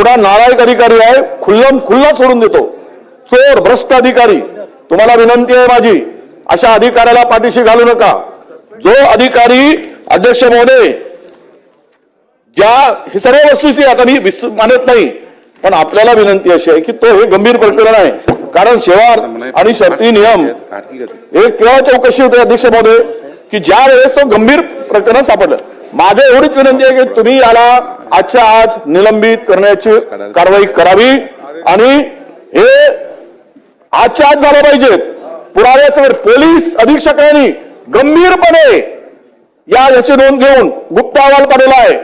एवढा नालायक अधिकारी आहे खुल्लम खुल्ला सोडून देतो. चोर भ्रष्ट अधिकारी तुम्हाला विनंती आहे माझी अशा अधिकाऱ्याला पाठीशी घालू नका. जो अधिकारी अध्यक्ष महोदय ज्या ही सर्व वस्तुस्थिती आता मी विस- मानत नाही पण आपल्याला विनंती अशी आहे की तो हे गंभीर प्रकरण आहे. कारण सेवा आणि शर्ती नियम हे केव्हा चौकशी होते अध्यक्ष महोदय की ज्या वेळेस तो गंभीर प्रकरण सापडलं. माझं एवढीच विनंती आहे की तुम्ही याला आजच्या आज निलंबित करण्याची कारवाई करावी आणि हे आजच्या आज झालं पाहिजे. पुराव्यासमोर पोलीस अधीक्षकांनी गंभीरपणे या याची नोंद घेऊन गुप्त अहवाल पाठवला आहे.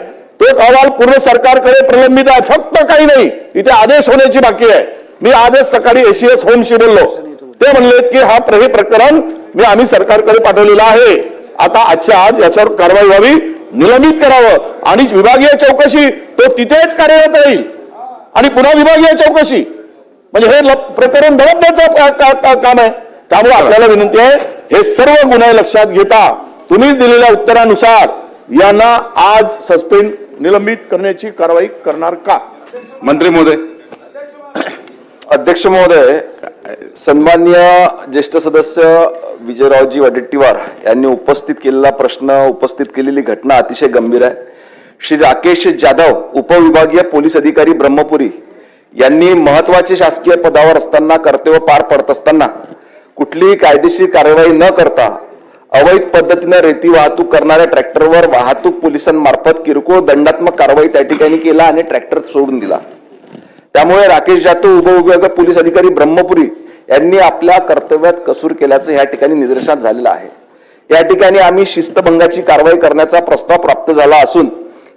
तो अहवाल पूर्ण सरकारकडे प्रलंबित आहे. फक्त काही नाही इथे आदेश होण्याची बाकी आहे. मी आजच सकाळी एसीएस होमशी बोललो. ते म्हणले की हा हे प्रकरण मी आम्ही सरकारकडे पाठवलेलं आहे. आता आजच्या आज याच्यावर कारवाई व्हावी. निलंबित करावं. आणि विभागीय चौकशी तो तिथेच कार्यरत राहील. आणि पुन्हा विभागीय चौकशी. म्हणजे हे प्रकरण का- काम आहे. त्यामुळे आपल्याला विनंती आहे हे सर्व गुन्हे लक्षात घेता. तुम्हीच दिलेल्या उत्तरानुसार यांना आज सस्पेंड निलंबित करण्याची कारवाई करणार का? मंत्री महोदय. अध्यक्ष महोदय सन्मान्य ज्येष्ठ सदस्य विजयरावजी वडेट्टीवार यांनी उपस्थित केलेला प्रश्न उपस्थित केलेली घटना अतिशय गंभीर आहे. श्री राकेश जाधव उपविभागीय पोलीस अधिकारी ब्रह्मपुरी यांनी महत्त्वाचे शासकीय पदावर असताना कर्तव्य पार पडत असताना कुठलीही कायदेशीर कारवाई न करता अवैध पद्धतीने रेती वाहतूक करणाऱ्या ट्रॅक्टरवर वाहतूक पोलिसांमार्फत किरकोळ दंडात्मक कारवाई त्या ठिकाणी केला आणि ट्रॅक्टर सोडून दिला. त्यामुळे राकेश जातो उपविभाग पोलीस अधिकारी ब्रह्मपुरी यांनी आपल्या कर्तव्यात कसूर केल्याचं या ठिकाणी निदर्शनात झालेलं आहे. या ठिकाणी आम्ही शिस्तभंगाची कारवाई करण्याचा प्रस्ताव प्राप्त झाला असून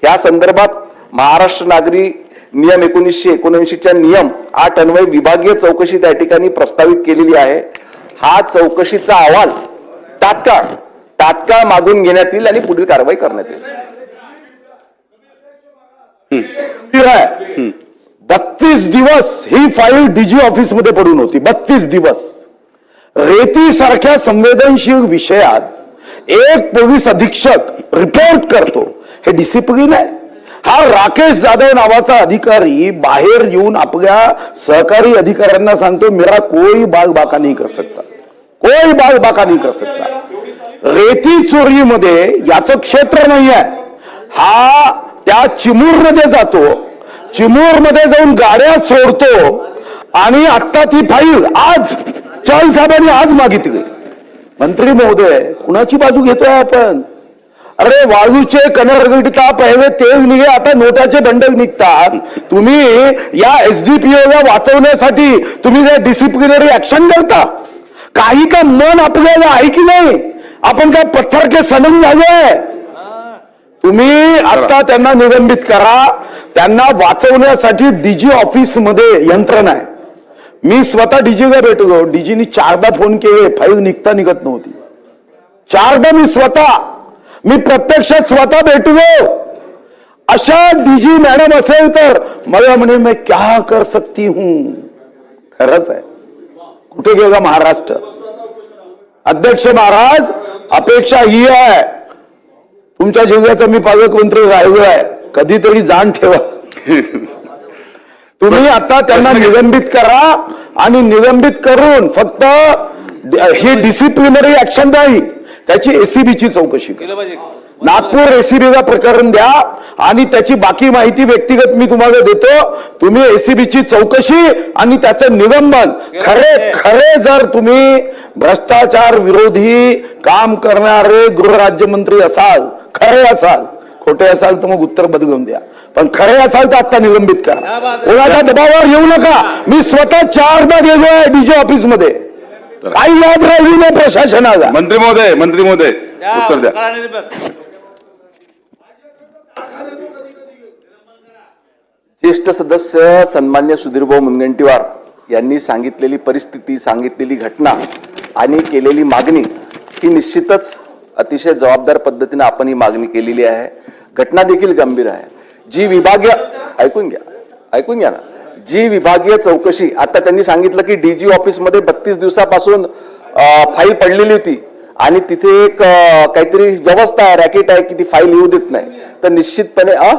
या संदर्भात महाराष्ट्र नागरी नियम एकोणीसशे एकोणऐंशीच्या नियम आठ अन्वय विभागीय चौकशी त्या ठिकाणी प्रस्तावित केलेली आहे. हा चौकशीचा अहवाल तात्काळ तात्काळ मागून घेण्यात येईल आणि पुढील कारवाई करण्यात येईल. बत्तीस दिवस ही फाईल डीजी ऑफिसमध्ये पडून होती. बत्तीस दिवस. रेतीसारख्या संवेदनशील विषयात एक पोलीस अधीक्षक रिपोर्ट करतो. हे डिसिप्लिन आहे. हा राकेश जाधव नावाचा अधिकारी बाहेर येऊन आपल्या सहकारी अधिकाऱ्यांना सांगतो मेरा कोई बाग बाका नाही कर सकता. कोई बाग बाका नाही कर सकता. रेती चोरीमध्ये याचं क्षेत्र नाही आहे हा त्या चिमूर जातो. चिमूरमध्ये जाऊन गाड्या सोडतो. आणि आता ती फाईल आज चॉल साहेबांनी आज मागितली. मंत्री महोदय कुणाची बाजू घेतोय आपण? अरे वाळूचे कनरगडता पहिले तेल निघे आता नोटाचे बंडल निघतात. तुम्ही या एसडीपीओला वाचवण्यासाठी तुम्ही जर डिसिप्लिनरी ऍक्शन करता. काही का मन आपल्याला आहे की नाही? आपण काय पत्थर के सनम झालोय? तुम्ही आता त्यांना निलंबित करा. त्यांना वाचवण्यासाठी डीजी ऑफिसमध्ये यंत्रणा आहे. मी स्वतः डीजीला भेटलो. डीजीनी चारदा फोन केले. फाईल निघता निघत नव्हती. चारदा मी स्वतः मी प्रत्यक्षात स्वतः भेटलो. अशा डीजी मॅडम असेल तर मला म्हणे मैं क्या कर सकती हूं? खरंच आहे. कुठे गेला महाराष्ट्र? अध्यक्ष महाराज अपेक्षा ही आहे. तुमच्या जिल्ह्याचा मी पालकमंत्री राहिलो आहे. कधीतरी जाण ठेवा. तुम्ही आता त्यांना निलंबित करा आणि निलंबित करून फक्त ही डिसिप्लिनरी ऍक्शन नाही त्याची एसीबीची चौकशी करा. नागपूर एसीबीला प्रकरण द्या आणि त्याची बाकी माहिती व्यक्तिगत मी तुम्हाला देतो. तुम्ही एसीबीची चौकशी आणि त्याचं निलंबन. खरे खरे जर तुम्ही भ्रष्टाचार विरोधी काम करणारे गृहराज्यमंत्री असाल खरे असाल खोटे असाल तर मग उत्तर बदलून द्या. पण खरे असाल तर आता निलंबित करा. कोणाच्या दबावावर येऊ नका. मी स्वतः चारदा गेलो आहे डीजे ऑफिसमध्ये काही लाज राहिली नाही प्रशासनाला. मंत्री महोदय मंत्री महोदय उत्तर द्या. ज्येष्ठ सदस्य सन्मान्य सुधीरभाऊ मुनगंटीवार यांनी सांगितलेली परिस्थिती सांगितलेली घटना आणि केलेली मागणी ही निश्चितच अतिशय जबाबदार पद्धतीने आपण ही मागणी केलेली आहे. घटना देखील गंभीर आहे. जी विभागीय ऐकून घ्या. ऐकून घ्या ना. जी विभागीय चौकशी आता त्यांनी सांगितलं की डीजी ऑफिसमध्ये बत्तीस दिवसापासून फाईल पडलेली होती. आणि तिथे एक काहीतरी व्यवस्था आहे रॅकेट आहे की ती फाईल येऊ देत नाही. तर निश्चितपणे अ?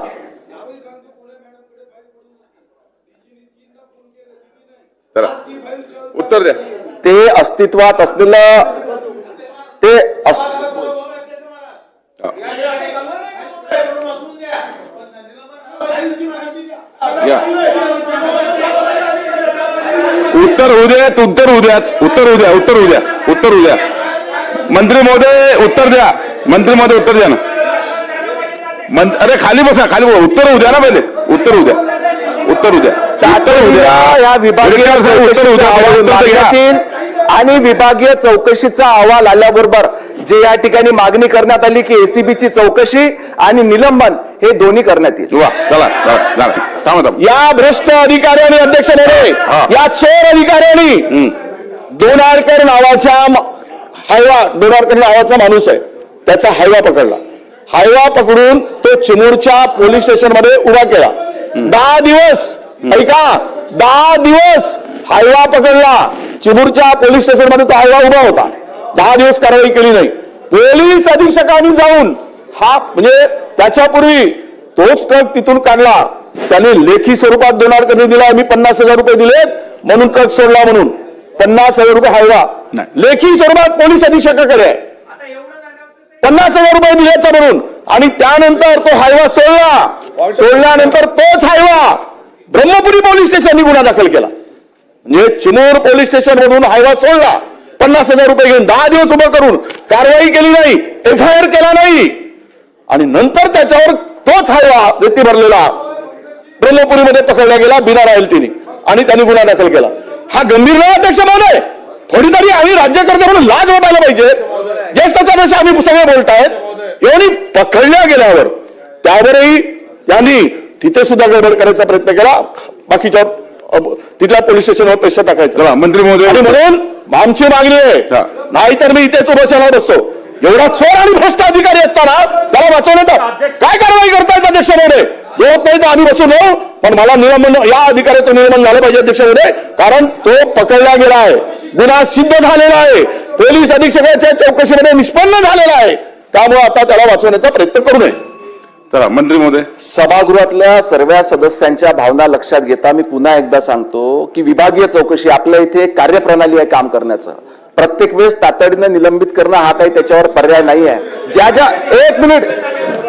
उत्तर द्या. ते अस्तित्वात असलेलं ते अस- उत्तर होऊ द्यात उत्तर होऊ द्यात उत्तर होऊ द्या उत्तर होऊ द्या उत्तर होऊ द्या मंत्री महोदय उत्तर द्या मंत्री महोदय उत्तर द्या ना अरे खाली बसा खाली बसा उत्तर होऊ द्या ना पहिले उत्तर होऊ द्या उत्तर होऊ द्या उत्तर होऊ द्या या विभागीय उत्तर आणि विभागीय चौकशीचा अहवाल आल्याबरोबर जे या ठिकाणी मागणी करण्यात आली की एसीबीची चौकशी आणि निलंबन हे दोन्ही करण्यात येईल. या भ्रष्ट अधिकाऱ्यांनी अध्यक्ष. या चोर अधिकाऱ्यांनी दोनारकर नावाच्या हायवा दोनारकर नावाचा माणूस आहे. त्याचा हायवा पकडला. हायवा पकडून तो चिमूरच्या पोलीस स्टेशनमध्ये उभा केला. दहा दिवस ऐका दहा दिवस हायवा पकडला. चिमूरच्या पोलीस स्टेशनमध्ये तो हायवा उभा होता. दहा दिवस कारवाई केली नाही. पोलीस अधीक्षकांनी जाऊन हा म्हणजे त्याच्यापूर्वी तोच ट्रक तिथून काढला. त्याने लेखी स्वरूपात दोनारकरनी दिला मी पन्नास हजार रुपये दिलेत म्हणून ट्रक सोडला म्हणून. पन्नास हजार रुपये हायवा. लेखी स्वरूपात पोलीस अधीक्षकाकडे. आहे पन्नास हजार रुपये दिल्याचा म्हणून. आणि त्यानंतर तो हायवा सोडला. सोडल्यानंतर तोच हायवा ब्रह्मपुरी पोलीस स्टेशननी गुन्हा दाखल केला. म्हणजे चिमूर पोलीस स्टेशन मधून हायवा सोडला. पन्नास हजार रुपये घेऊन दहा दिवस उभं करून कारवाई केली नाही एफ आय आर केला नाही. आणि नंतर त्याच्यावर तोच हायवा व्यक्ती भरलेला ब्रह्मपुरीमध्ये पकडला गेला बिना रॉयल्टीने. आणि त्यांनी गुन्हा दाखल केला. हा गंभीर नाही अध्यक्ष महोदय. थोडी तरी आम्ही राज्यकर्ते म्हणून लाज वाटायला पाहिजे. ज्येष्ठ सदस्य आम्ही सगळे बोलतायत. एवढी पकडल्या गेल्यावर त्यावरही त्यांनी तिथे सुद्धा गडबड करायचा प्रयत्न केला. बाकीच्या तिथल्या पोलीस स्टेशनवर पैसे टाकायचं. मंत्री महोदय. म्हणून आमची मागणी. आहे नाहीतर मी इथेच उपोषणावर बसतो. एवढा चोर आणि भ्रष्ट अधिकारी असताना त्याला वाचवण्यात काय कारवाई करतायत अध्यक्ष महोदय? होत नाही तर आम्ही बसू नये. पण मला निलंबन या अधिकाऱ्याचं निलंबन झालं पाहिजे अध्यक्ष महोदय. कारण तो पकडला गेला आहे. गुन्हा सिद्ध झालेला आहे. पोलीस अधीक्षकाच्या चौकशीमध्ये निष्पन्न झालेला आहे. त्यामुळे आता त्याला वाचवण्याचा प्रयत्न करू नये. चला मंत्री महोदय सभागृहातल्या सर्व सदस्यांच्या भावना लक्षात घेता मी पुन्हा एकदा सांगतो की विभागीय चौकशी आपल्या इथे एक कार्यप्रणाली आहे काम करण्याचं. प्रत्येक वेळेस तातडीनं निलंबित करणं हा काही त्याच्यावर पर्याय नाही आहे ज्या ज्या एक मिनिट!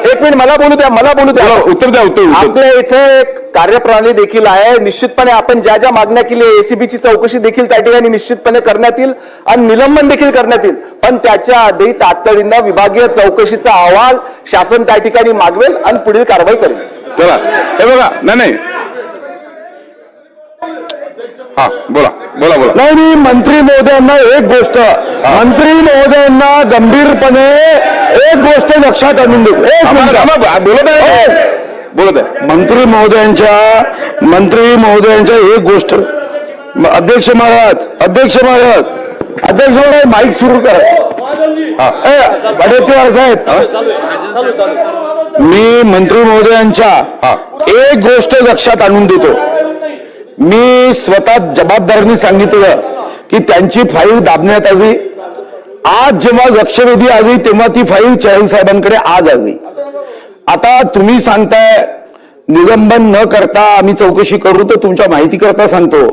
एक मिनिट मला बोलू द्या मला बोलू द्या. उत्तर द्या उत्तर आपल्या इथे एक कार्यप्रणाली देखील आहे. निश्चितपणे आपण ज्या ज्या मागण्या केली एसीबीची चौकशी देखील त्या ठिकाणी निश्चितपणे करण्यात येईल आणि निलंबन देखील करण्यात येईल. पण त्याच्या आधी तातडीनं विभागीय चौकशीचा अहवाल शासन त्या ठिकाणी मागवेल आणि पुढील कारवाई करेल. चला. हे बघा नाही नाही. हा बोला बोला बोला. नाही मी मंत्री महोदयांना एक गोष्ट. मंत्री महोदयांना गंभीरपणे एक गोष्ट लक्षात आणून देऊ. एक मिनिट. बोलत आहे हो. बोलत आहे. मंत्री महोदयांच्या मंत्री महोदयांच्या एक गोष्ट. म- अध्यक्ष महाराज अध्यक्ष महाराज. अध्यक्ष महाराज माईक सुरू करा. ए, वडेट्टीवार साहेब. मी मंत्री महोदयांच्या एक गोष्ट लक्षात आणून देतो. मी स्वतः जबाबदारीने सांगितलं की त्यांची फाईल दाबण्यात आली. आज जेव्हा लक्षवेधी आली तेव्हा ती फाईल चहल साहेबांकडे आज आली. आता तुम्ही सांगताय निलंबन न करता आम्ही चौकशी करू तर तुमच्या माहिती करता सांगतो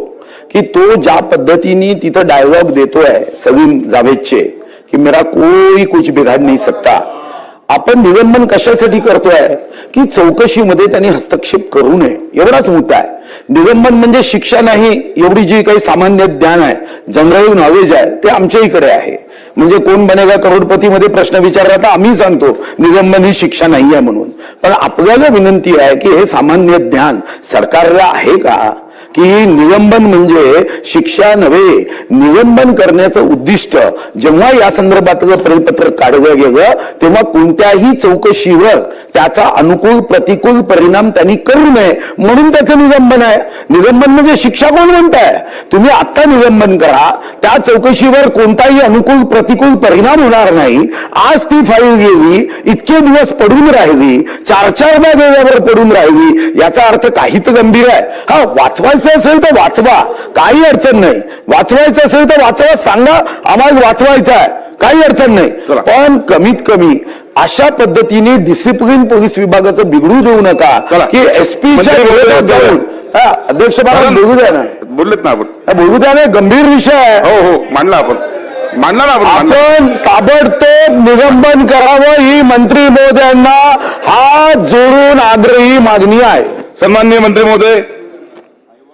की तो ज्या पद्धतीने तिथं डायलॉग देतोय सलीम जावेदचे की मेरा कोई कुछ बिघाड नाही सकता. आपण निलंबन कशासाठी करतोय की चौकशीमध्ये त्यांनी हस्तक्षेप करू नये एवढाच मुद्दा आहे. निलंबन म्हणजे शिक्षा नाही एवढी जी काही सामान्य ज्ञान आहे जनरल नॉलेज आहे ते आमच्या इकडे आहे. म्हणजे कोण बनेगा करोडपतीमध्ये प्रश्न विचारला तर आम्ही सांगतो निलंबन ही शिक्षा नाही आहे म्हणून. पण आपल्याला विनंती आहे की हे सामान्य ज्ञान सरकारला आहे का? की निलंबन म्हणजे शिक्षा नव्हे निलंबन करण्याचं उद्दिष्ट. जेव्हा या संदर्भातलं परिपत्रक काढलं गेलं तेव्हा कोणत्याही चौकशीवर त्याचा अनुकूल प्रतिकूल परिणाम त्यांनी करू नये. म्हणून त्याचं निलंबन आहे. निलंबन म्हणजे शिक्षा कोण म्हणताय? तुम्ही आता निलंबन करा. त्या चौकशीवर कोणताही अनुकूल प्रतिकूल परिणाम होणार नाही. आज ती फाईल गेली इतके दिवस पडून राहिली चार चारदा वेळेवर पडून राहिली याचा अर्थ काही तर गंभीर आहे. हा वाचवायचं असेल तर वाचवा. काही अडचण नाही. वाचवायचं असेल तर वाचवा. सांगा आम्हाला वाचवायचं आहे. काही अडचण नाही. पण कमीत कमी अशा पद्धतीने डिसिप्लिन पोलीस विभागाचं बिघडू देऊ नका. की एसपीच्या जाऊन. अध्यक्ष बाबा बोलू द्या ना. बोललेत ना आपण. बोलू द्या ना. गंभीर विषय आहे. हो हो. मांडला आपण. मांडला ना. आपण ताबडतोब निलंबन करावं ही मंत्री महोदयांना हात जोडून आग्रही मागणी आहे. सन्माननीय मंत्री महोदय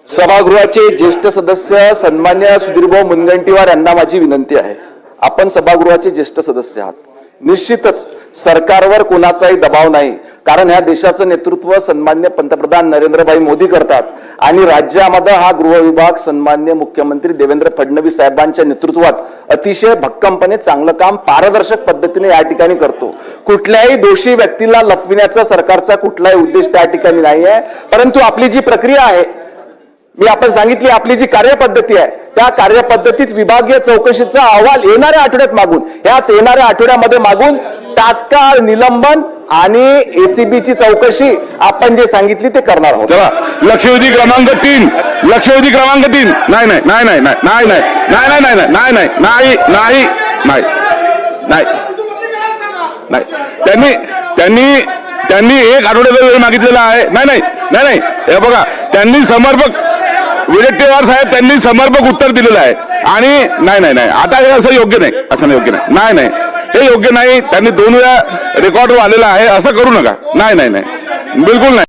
सभागृहाचे ज्येष्ठ सदस्य सन्मान्य सुधीरभाऊ मुनगंटीवार यांना माझी विनंती आहे. आपण सभागृहाचे ज्येष्ठ सदस्य आहात. निश्चितच सरकारवर कोणाचाही दबाव नाही कारण ह्या देशाचं नेतृत्व सन्मान्य पंतप्रधान नरेंद्रभाई मोदी करतात आणि राज्यामध्ये हा गृहविभाग सन्मान्य मुख्यमंत्री देवेंद्र फडणवीस साहेबांच्या नेतृत्वात अतिशय भक्कमपणे चांगलं काम पारदर्शक पद्धतीने या ठिकाणी करतो. कुठल्याही दोषी व्यक्तीला लपविण्याचा सरकारचा कुठलाही उद्देश त्या ठिकाणी नाही आहे परंतु आपली जी प्रक्रिया आहे मी आपण सांगितली आपली जी कार्यपद्धती आहे त्या कार्यपद्धतीत विभागीय चौकशीचा अहवाल येणाऱ्या आठवड्यात मागून याच येणाऱ्या आठवड्यामध्ये मागून तात्काळ निलंबन आणि एसीबीची चौकशी आपण जे सांगितली ते करणार आहोत चला लक्षवेधी क्रमांक तीन लक्षवेधी क्रमांक तीन नाही नाही नाही नाही नाही नाही नाही नाही नाही नाही नाही नाही नाही नाही नाही नाही त्यांनी त्यांनी त्यांनी एक आठवड्याचा वेळ मागितलेला आहे नाही नाही नाही नाही हे बघा त्यांनी समर्पक विडेट्टीवार साहेब त्यांनी समर्पक उत्तर दिलेलं आहे. आणि नाही नाही नाही. आता हे असं योग्य नाही. असं नाही योग्य नाही. नाही नाही. हे योग्य नाही. त्यांनी दोन वेळा रेकॉर्डवर आलेलं आहे. असं करू नका. नाही नाही नाही. बिलकुल नाही.